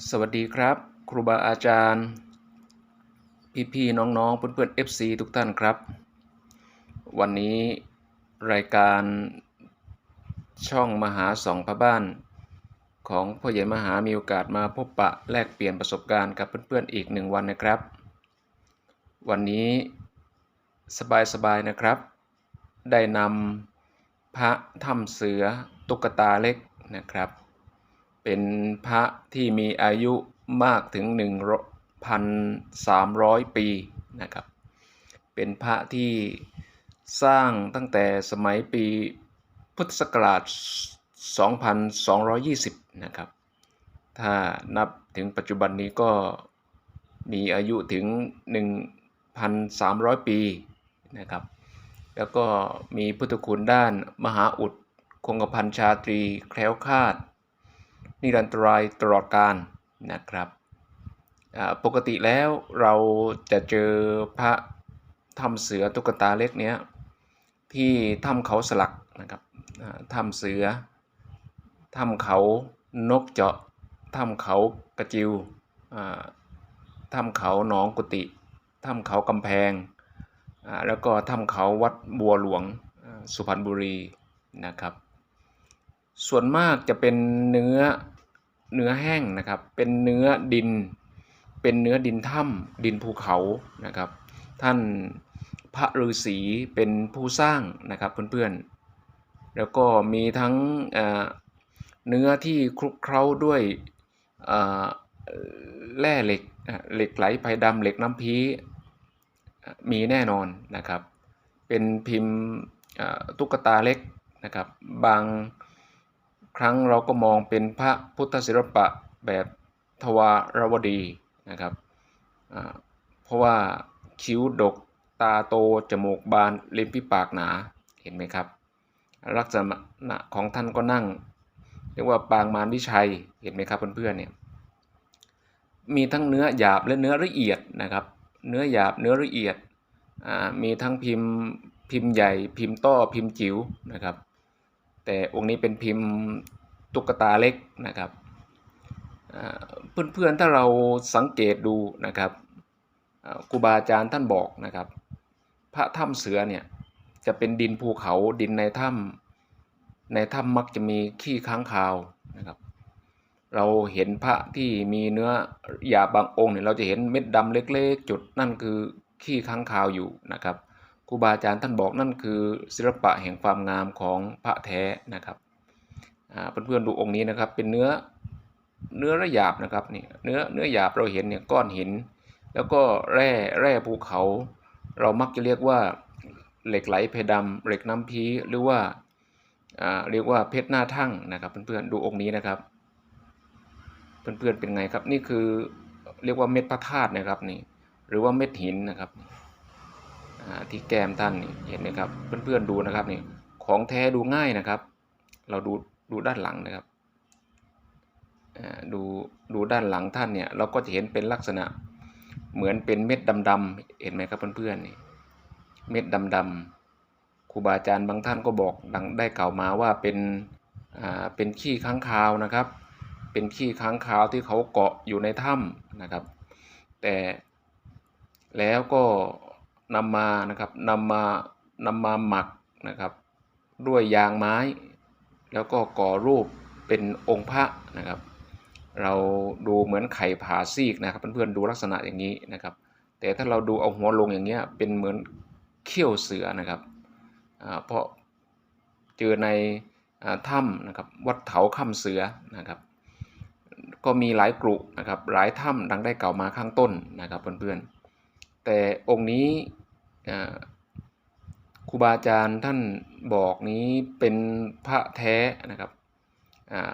สวัสดีครับ ครูบาอาจารย์ พี่ๆน้องๆเพื่อนๆ FC ทุกท่านครับ วันนี้รายการช่องมหาสองพระบ้าน ของพ่อใหญ่มหามีโอกาสมาพบปะแลกเปลี่ยนประสบการณ์กับเพื่อนๆอีกหนึ่งวันนะครับ วันนี้สบายๆนะครับ ได้นำพระถ้ำเสือตุ๊กตาเล็กนะครับ เป็นพระที่มีอายุมากถึง 1,300 ปีนะครับ เป็นพระที่สร้างตั้งแต่สมัยปีพุทธศักราช 2220 นะครับ ถ้านับถึงปัจจุบันนี้ก็มีอายุถึง 1,300 ปีนะครับ แล้วก็มีพุทธคุณด้านมหาอุดคงกระพันชาตรีแคล้วคลาด นิรันตรายตลอดการนะครับปกติแล้วเราจะเจอพระถ้ำเสือตุ๊กตาเล็กเนี้ยที่ถ้ำเขาสลักนะครับถ้ำเสือถ้ำเขานกเจาะถ้ำเขากระจิวถ้ำเขาหนองกุฏิถ้ำเขากำแพง แล้วก็ถ้ำเขาวัดบัวหลวงสุพรรณบุรีนะครับ ส่วนมากจะเป็นเนื้อ เนื้อแห้งนะครับ เป็นเนื้อดิน เป็นเนื้อดินถ้ำดินภูเขานะครับ ท่านพระฤาษีเป็นผู้สร้างนะครับเพื่อนๆ แล้วก็มีทั้งเนื้อที่คลุกเคล้าด้วยแร่เหล็กเหล็กไหลไผ่ดำเหล็กน้ำพีมีแน่นอนนะครับ เป็นพิมพ์ตุ๊กตาเล็กนะครับ บาง ครั้งเราก็มองเป็นพระพุทธศิลปะแบบทวารวดีนะครับเพราะว่าคิ้วดกตาโต จมูกบานริมฝีปากหนาเห็นไหมครับ ลักษณะของท่านก็นั่ง เรียกว่าปางมารวิชัยเห็นไหมครับเพื่อนๆเนี่ยมีทั้งเนื้อหยาบและเนื้อละเอียดนะครับ เนื้อหยาบเนื้อละเอียดมีทั้งพิมพ์พิมพ์ใหญ่พิมพ์ต้อพิมพ์จิ๋วนะครับ แต่องค์นี้เป็นพิมพ์ตุ๊กตาเล็กนะครับเพื่อนๆถ้าเราสังเกตดูนะครับครูบาอาจารย์ท่านบอกนะครับ พระถ้ำเสือเนี่ยจะเป็นดินภูเขาดินในถ้ำในถ้ำมักจะมีขี้ค้างคาวนะครับ เราเห็นพระที่มีเนื้อหยาบางองค์เนี่ยเราจะเห็นเม็ดดำเล็ก ๆ จุดนั่นคือขี้ค้างคาวอยู่นะครับ รูบาอาจารย์ท่านบอกนั่นคือศิลปะแห่งความงามของพระแท้นะครับเพื่อนๆดูองค์นี้นะครับเป็นเนื้อเนื้อระหยาบนะครับนี่เนื้อเนื้อหยาบเราเห็นเนี่ยก้อนหิน แล้วก็แร่แร่ภูเขา เรามักจะเรียกว่าเหล็กไหลเพดำเหล็กน้ำพีหรือว่าเรียกว่าเพชรหน้าทั่งนะครับ เพื่อนๆดูองค์นี้นะครับ เพื่อนๆเป็นไงครับนี่คือเรียกว่าเม็ดพระธาตุนะครับนี่หรือว่าเม็ดหินนะครับ ที่แก้มท่านนี่เห็นไหมครับ เพื่อนๆดูนะครับนี่ของแท้ดูง่ายนะครับ เราดูดูด้านหลังนะครับดูดูด้านหลังท่านเนี่ยเราก็จะเห็นเป็นลักษณะเหมือนเป็นเม็ดดำๆเห็นไหมครับเพื่อนๆนี่เม็ดดำๆครูบาอาจารย์บางท่านก็บอกดังได้กล่าวมาว่าเป็นเป็นขี้ค้างคาวนะครับ เป็นขี้ค้างคาวที่เขาเกาะอยู่ในถ้ำนะครับ แต่แล้วก็ นำมานะครับนำมานำมาหมักนะครับ ด้วยยางไม้ แล้วก็ก่อรูปเป็นองค์พระนะครับ เราดูเหมือนไข่ผ่าซีกนะครับเพื่อนๆดูลักษณะอย่างนี้นะครับ แต่ถ้าเราดูเอาหัวลงอย่างเงี้ยเป็นเหมือนเขี้ยวเสือนะครับเพราะเจอในถ้ำนะครับวัดเถาค่ำเสือนะครับ ก็มีหลายกลุ่นะครับหลายถ้ำดังได้กล่าวมาข้างต้นนะครับเพื่อนๆแต่องค์นี้ ครูบาอาจารย์ท่านบอกนี้เป็นพระแท้นะครับ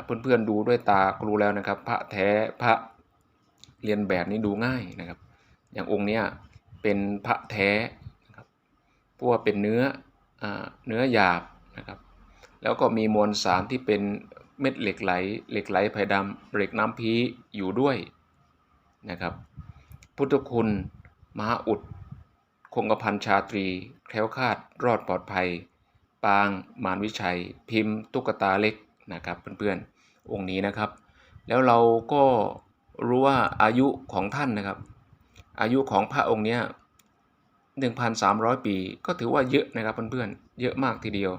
เพื่อนๆดูด้วยตาก็รู้แล้วนะครับ พระแท้พระเรียนแบบนี้ดูง่ายนะครับ อย่างองค์เนี้ยเป็นพระแท้นะครับเพราะว่าเป็นเนื้ออเนื้อหยาบนะครับ แล้วก็มีมวลสารที่เป็นเม็ดเหล็กไหล เหล็กไหลไผ่ดำเหล็กน้ำพีอยู่ด้วยนะครับ พุทธคุณมหาอุด คงกระพันชาตรี แคล้วคาด รอดปลอดภัย ปาง มารวิชัย พิมพ์ ตุ๊กตาเล็กนะครับเพื่อนๆ องค์นี้นะครับ แล้วเราก็รู้ว่าอายุของท่านนะครับ อายุของพระองค์เนี้ย1,300 ปี ก็ถือว่าเยอะนะครับเพื่อนๆ เยอะมากทีเดียว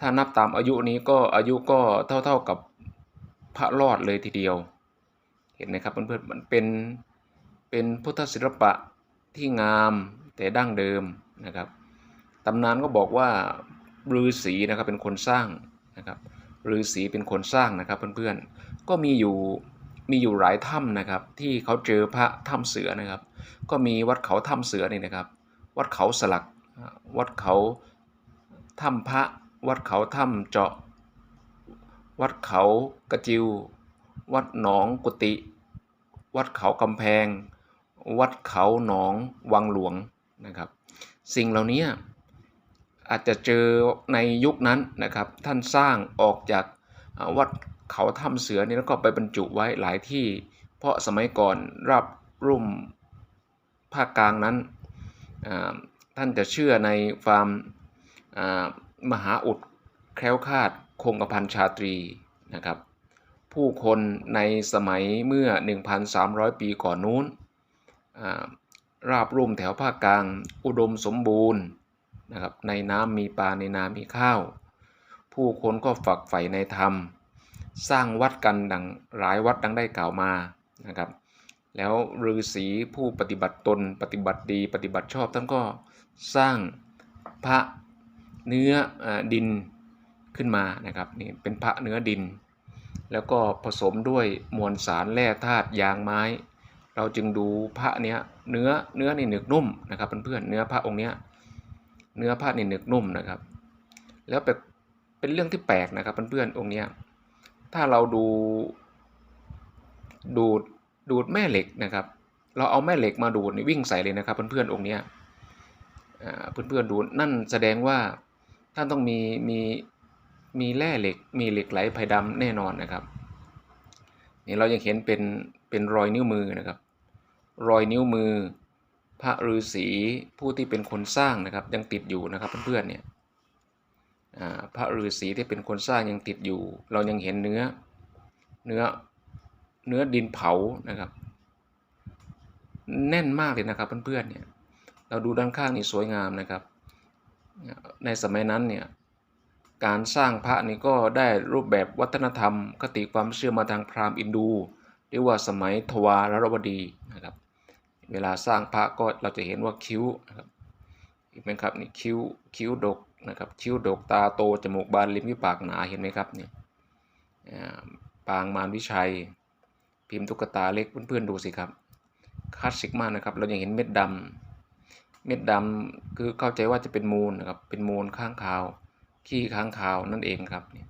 ถ้านับตามอายุนี้ก็อายุก็เท่าๆกับพระรอดเลยทีเดียว เห็นไหมครับเพื่อนๆ มันเป็นเป็นพุทธศิลปะที่งาม แต่ดั้งเดิมนะครับตำนานก็บอกว่าฤาษีนะครับเป็นคนสร้างนะครับฤาษีเป็นคนสร้างนะครับเพื่อนๆ ก็มีอยู่มีอยู่หลายถ้ำนะครับ ที่เขาเจอพระถ้ำเสือนะครับ ก็มีวัดเขาถ้ำเสือนี่นะครับ วัดเขาสลัก วัดเขาถ้ำพระ วัดเขาถ้ำเจาะ วัดเขากระจิว วัดหนองกุฏิวัดเขากำแพง วัดเขาหนองวังหลวง นะครับ สิ่งเหล่านี้อาจจะเจอในยุคนั้นนะครับ ท่านสร้างออกจากวัดเขาถ้ำเสือนี่แล้วก็ไปบรรจุไว้หลายที่ เพราะสมัยก่อนรับรุ่มภาคกลางนั้นท่านจะเชื่อในความมหาอุดแคล้วคลาดคงกระพันชาตรีนะครับ ผู้คนในสมัยเมื่อ 1,300 ปีก่อนนู้นอ ราบรุ่มแถวภาคกลาง อุดมสมบูรณ์นะครับในน้ำมีปลาในนามีข้าว ผู้คนก็ฝักใฝ่ในธรรม สร้างวัดกันดังหลายวัดดังได้กล่าวมานะครับแล้วฤาษีผู้ปฏิบัติตนปฏิบัติดีปฏิบัติชอบท่านก็สร้างพระเนื้ออดินขึ้นมานะครับนี่เป็นพระเนื้อดิน แล้วก็ผสมด้วยมวลสารแร่ธาตุยางไม้ เราจึงดูพระเนี้ยเนื้อเนื้อนี่หนึกนุ่มนะครับเพื่อนๆเนื้อพระองค์เนี้ยเนื้อพระนี่หนึกนุ่มนะครับ แล้วเป็นเรื่องที่แปลกนะครับเพื่อนๆองค์เนี้ยถ้าเราดูดูดดูดแม่เหล็กนะครับ เราเอาแม่เหล็กมาดูดนี่วิ่งใส่เลยนะครับเพื่อนๆองค์เนี้ยอ่าเพื่อนๆดูนั่นแสดงว่าท่านต้องมีมีมีแร่เหล็ก มีเหล็กไหลไผ่ดำแน่นอนนะครับนี่เรายังเห็นเป็นเป็นรอยนิ้วมือนะครับ รอยนิ้วมือ พระฤาษีผู้ที่เป็นคนสร้างนะครับยังติดอยู่นะครับเพื่อนๆเนี่ยพระฤาษีที่เป็นคนสร้างยังติดอยู่ เรายังเห็นเนื้อเนื้อเนื้อดินเผานะครับ แน่นมากเลยนะครับเพื่อนๆเนี่ยเราดูด้านข้างนี่สวยงามนะครับ ในสมัยนั้นเนี่ยการสร้างพระนี่ก็ได้รูปแบบวัฒนธรรม คติความเชื่อมาทางพราหมณ์อินดู เรียกว่าสมัยทวารวดีนะครับ เวลาสร้างพระก็เราจะเห็นว่าคิ้วนะครับเห็นไหมครับนี่คิ้วคิ้วดกนะครับคิ้วดกตาโตจมูกบานลิ้นมีปากหนาเห็นไหมครับนี่ปางมารวิชัย พิมพ์ตุ๊กตาเล็กเพื่อนๆดูสิครับคลาสสิกมากนะครับ เรายังเห็นเม็ดดำเม็ดดำคือเข้าใจว่าจะเป็นมูลนะครับเป็นมูลข้างคาวขี้ค้างคาวนั่นเองครับเนี่ย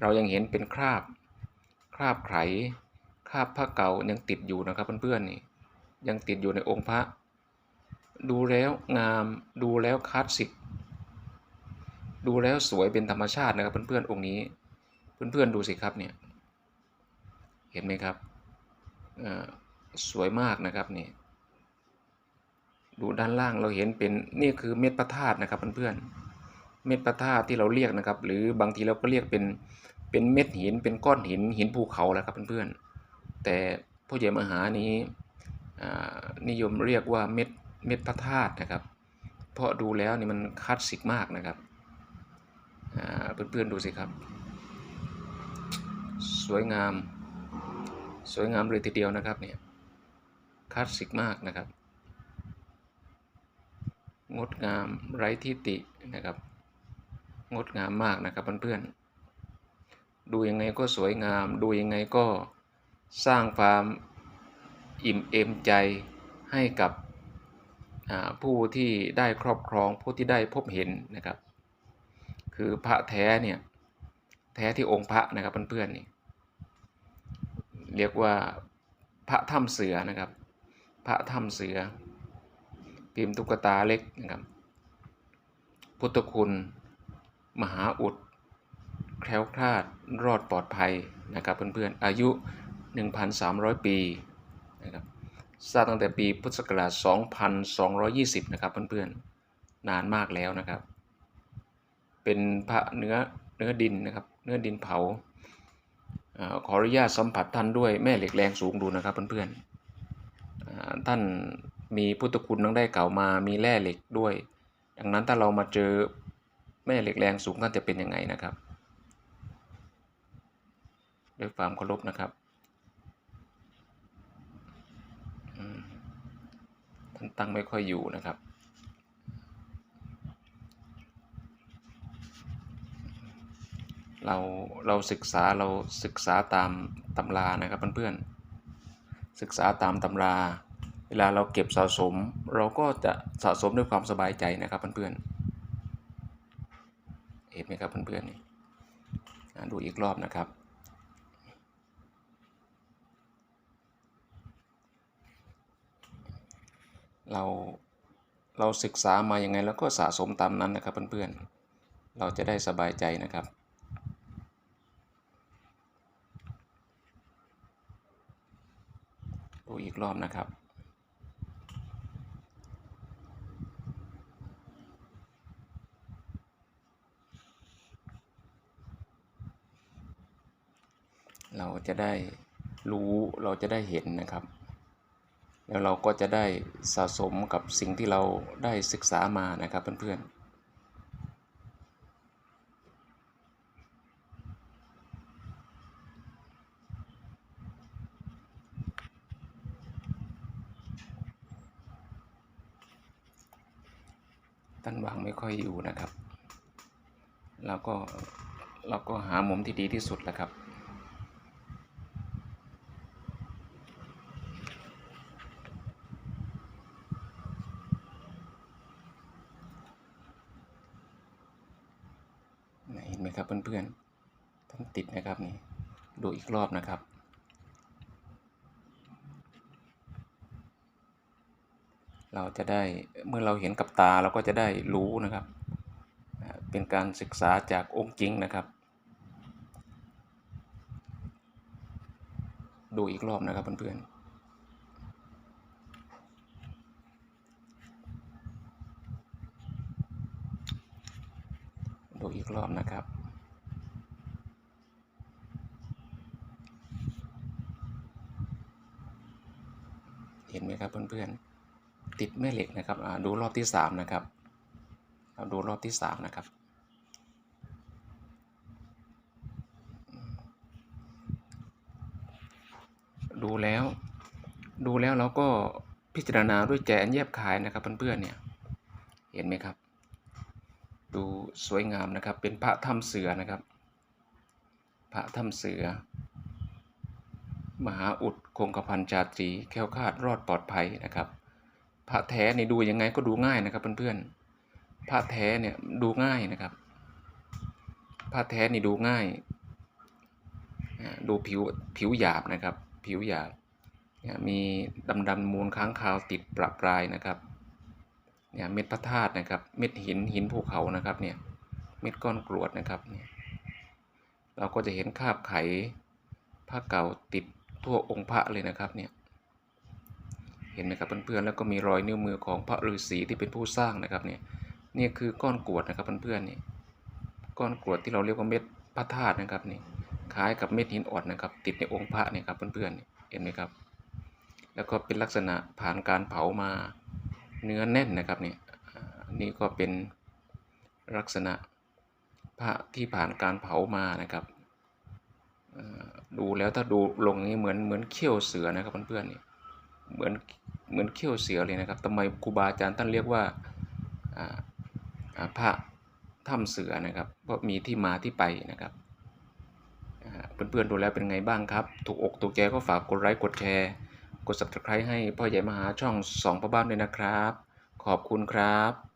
เรายังเห็นเป็นคราบคราบไขคราบผ้าเก่ายังติดอยู่นะครับเพื่อนๆนี่ ยังติดอยู่ในองค์พระ ดูแล้วงาม ดูแล้วคลาสสิก ดูแล้วสวยเป็นธรรมชาตินะครับเพื่อนๆองค์นี้ เพื่อนๆดูสิครับเนี่ย เห็นไหมครับอ่าสวยมากนะครับนี่ ดูด้านล่างเราเห็นเป็นนี่คือเม็ดพระธาตุนะครับเพื่อนๆ เม็ดพระธาตุที่เราเรียกนะครับ หรือบางทีเราก็เรียกเป็นเป็นเม็ดหิน เป็นก้อนหินหินภูเขาแหล้วครับเพื่อนๆ แต่พ่อใหญ่มหานี้ นิยมเรียกว่าเม็ดเม็ดพระธาตุนะครับ เพราะดูแล้วนี่มันคลาสสิกมากนะครับเพื่อนๆดูสิครับ สวยงาม สวยงามเลยทีเดียวนะครับเนี่ยคลาสสิกมากนะครับ งดงามไร้ที่ตินะครับ งดงามมากนะครับเพื่อนๆดูยังไงก็สวยงาม ดูยังไงก็สร้างความ อิ่มเอมใจให้กับผู้ที่ได้ครอบครองผู้ที่ได้พบเห็นนะครับ คือพระแท้เนี่ยแท้ที่องค์พระนะครับเพื่อนๆนี่เรียกว่าพระถ้ำเสือนะครับ พระถ้ำเสือ พิมพ์ตุ๊กตาเล็กนะครับ พุทธคุณ มหาอุด แคล้วคลาดรอดปลอดภัยนะครับเพื่อนๆอายุ 1,300 ปี นะครับสร้างตั้งแต่ปีพุทธศักราช 2,220 นะครับเพื่อนๆ นานมากแล้วนะครับ เป็นพระเนื้อเนื้อดินนะครับ เนื้อดินเผาอขออนุญาตสัมผัสท่านด้วยแม่เหล็กแรงสูงดูนะครับเพื่อนๆท่านมีพุทธคุณทั้งได้เก่ามามีแร่เหล็กด้วย ดังนั้นถ้าเรามาเจอแม่เหล็กแรงสูงท่านจะเป็นยังไงนะครับ ด้วยความเคารพนะครับอืม ท่านตั้งไม่ค่อยอยู่นะครับ เราเราศึกษาเราศึกษาตามตำรานะครับเพื่อนๆศึกษาตามตำรา เวลาเราเก็บสะสม เราก็จะสะสมด้วยความสบายใจนะครับเพื่อนๆเห็นไหมครับเพื่อนๆนี่อ่าดูอีกรอบนะครับ เราเราศึกษามายังไง แล้วก็สะสมตามนั้นนะครับเพื่อนๆ เราจะได้สบายใจนะครับ ดูอีกรอบนะครับ เราจะได้รู้เราจะได้เห็นนะครับ แล้วเราก็จะได้สะสมกับสิ่งที่เราได้ศึกษามานะครับเพื่อนๆท่านวางไม่ค่อยอยู่นะครับเราก็เราก็หามุมที่ดีที่สุดแล้วครับ นะ เพื่อนๆท่านติดนะครับนี่ดูอีกรอบนะครับ เราจะได้เมื่อเราเห็นกับตาเราก็จะได้รู้นะครับ เป็นการศึกษาจากองค์จริงนะครับ ดูอีกรอบนะครับเพื่อนๆดูอีกรอบนะครับ ห็นไหมครับเพื่อนๆติดแม่เหล็กนะครับดูรอบที่สามนะครับเราดูรอบที่สามนะครับดูแล้วดูแล้วเราก็พิจารณาด้วยใจอันแยบคายนะครับเพื่อนๆเนี่ยเห็นไหมครับ ดูสวยงามนะครับเป็นพระถ้ำเสือนะครับ พระถ้ำเสือ มหาอุดคงกระพันชาตรีแค้วคาดรอดปลอดภัยนะครับ พระแท้ในดูยังไงก็ดูง่ายนะครับเพื่อนๆพระแท้เนี่ยดูง่ายนะครับพระแท้นี่ดูง่ายอ่าดูผิวผิวหยาบนะครับ ผิวหยาบเนี่ยมีดำดำมูลค้างคาวติดประปรายนะครับเนี่ยเม็ดพระธาตุนะครับ เม็ดหินหินภูเขานะครับเนี่ยเม็ดก้อนกรวดนะครับเนี่ยเราก็จะเห็นคาบไขผ้าเก่าติด ทั่วองค์พระเลยนะครับเนี่ยเห็นไหมครับเพื่อนๆแล้วก็มีรอยนิ้วมือของพระฤาษีที่เป็นผู้สร้างนะครับเนี่ยนี่คือก้อนกรวดนะครับเพื่อนๆนี่ก้อนกรวดที่เราเรียกว่าเม็ดพระธาตุนะครับนี่คล้ายกับเม็ดหินอ่อนนะครับ ติดในองค์พระเนี่ยครับเพื่อนๆเห็นไหมครับ แล้วก็เป็นลักษณะผ่านการเผามาเนื้อแน่นนะครับเนี่ยนี่ก็เป็นลักษณะพระที่ผ่านการเผามานะครับ ดูแล้วถ้าดูลงนี้เหมือนเหมือนเขี้ยวเสือนะครับเพื่อนๆนี่เหมือนเหมือนเขี้ยวเสือเลยนะครับทำไมครูบาอาจารย์ท่านเรียกว่าอ่าพระถ้ำเสือนะครับเพราะมีที่มาที่ไปนะครับอ่าเพื่อนๆดูแล้วเป็นไงบ้างครับ ถูกอกถูกใจก็ฝากกดไลค์กดแชร์ กด subscribe ให้พ่อใหญ่มหาช่องสองพ่อบ้านด้วยนะครับ ขอบคุณครับ